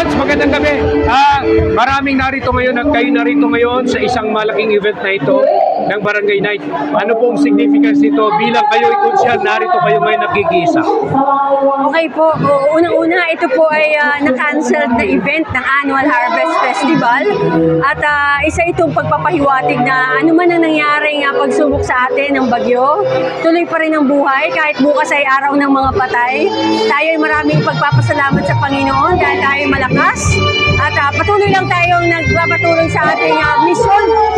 Coach, magandang gabi. Ah, maraming narito ngayon at kayo narito ngayon sa isang malaking event na ito ng Barangay Night. Ano pong significance nito bilang kayo ay narito kayo ngayon nakikisa. Okay po, unang-una ito po ay ah, na-cancelled na event ng Annual Harvest Festival at ah, isa itong pagpapahiwatig na ano man ang nangyaring ah, pagsubok sa atin ng bagyo, tuloy pa rin ang buhay kahit bukas ay araw ng mga patay. Tayo ay maraming pagpapasalamat sa Panginoon dahil tayo ay malakas at ah, patuloy lang tayong nagpapatuloy sa ating misyon sa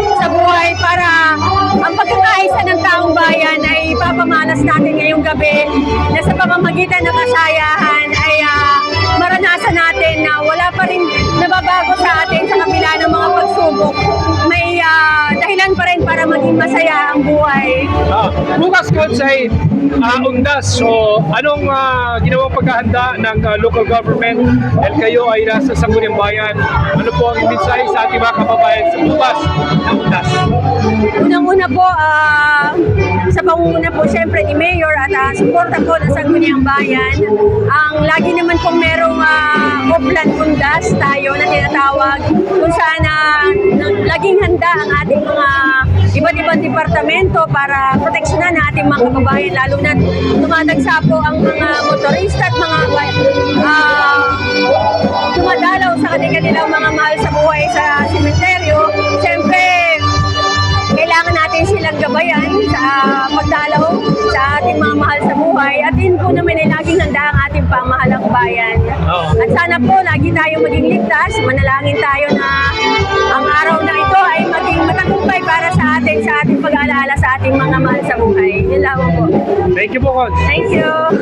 buhay para ang pagkakaisa ng taong bayan ay ipapamalas natin ngayong gabi na sa pamamagitan ng kasayahan ay ah, maranasan natin na wala pa rin nababago sa atin sa kabila ng mga pagsubok. Maging masaya ang buhay. Ah, bukas coach ay ah, undas. So, anong ah, ginawang paghahanda ng ah, local government dahil kayo ay nasa Sangguniang Bayan? Ano po ang mensahe sa ating mga kababayan sa bukas ng undas? Unang-una po, ah, sa pangunguna po siyempre ni Mayor at uh, suporta po ng Sangguniang Bayan. Ang lagi naman pong merong uh, Oplan Undas tayo na tinatawag kung saan nang- laging handa ang ating mga iba't ibang departamento para proteksyonan ang ating mga kababayan lalo na dumadagsa po ang mga motorista at mga ah, dumadalaw sa kanilang mga mahal sa buhay sa sementeryo. Siyempre, kailangan natin silang gabayan sa pagdalaw sa ating mga mahal sa buhay at din po naman ay laging handa ang ating pamahalang bayan. At sana po lagi tayo maging ligtas, manalangin tayo na lamang po. Thank you po, coach. Thank you.